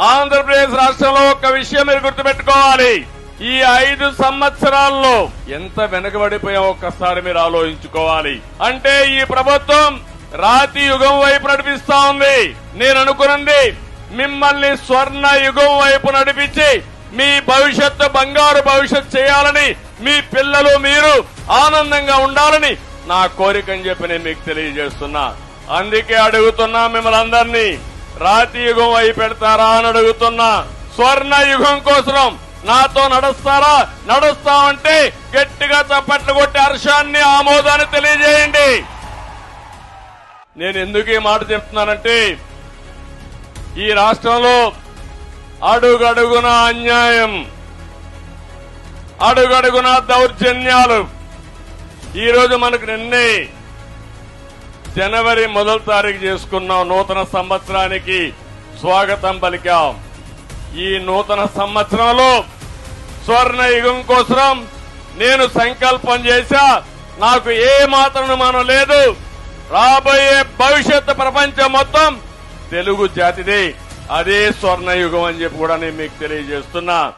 ఆంధ్రప్రదేశ్ రాష్ట్రంలో ఒక విషయం మీరు గుర్తుపెట్టుకోవాలి. ఈ ఐదు సంవత్సరాల్లో ఎంత వెనకబడిపోయా ఒక్కసారి మీరు ఆలోచించుకోవాలి. అంటే ఈ ప్రభుత్వం రాతి యుగం వైపు నడిపిస్తా ఉంది. నేను అనుకున్నది మిమ్మల్ని స్వర్ణ యుగం వైపు నడిపించి మీ భవిష్యత్తు బంగారు భవిష్యత్ చేయాలని మీ పిల్లలు మీరు ఆనందంగా ఉండాలని నా కోరిక అని చెప్పి నేను మీకు తెలియజేస్తున్నా. అందుకే అడుగుతున్నా మిమ్మల్ని అందరినీ. రాతి యుగం అయి పెడతారా అని అడుగుతున్నా. స్వర్ణ యుగం కోసం నాతో నడుస్తారా? నడుస్తామంటే గట్టిగా చప్పట్లు కొట్టి హర్షాన్ని ఆమోదాన్ని తెలియజేయండి. నేను ఎందుకు ఈ మాట చెప్తున్నానంటే ఈ రాష్ట్రంలో అడుగడుగున అన్యాయం అడుగడుగున దౌర్జన్యాలు ఈరోజు మనకు నిన్నే జనవరి మొదటి తారీఖు చేసుకున్నాం నూతన సంవత్సరానికి స్వాగతం పలికాం. ఈ నూతన సంవత్సరంలో స్వర్ణ యుగం కోసం నేను సంకల్పం చేశా నాకు ఏ మాత్రం మనం లేదు. రాబోయే భవిష్యత్తు ప్రపంచం మొత్తం తెలుగు జాతిదే. అదే స్వర్ణయుగం అని చెప్పి కూడా నేను మీకు తెలియజేస్తున్నా.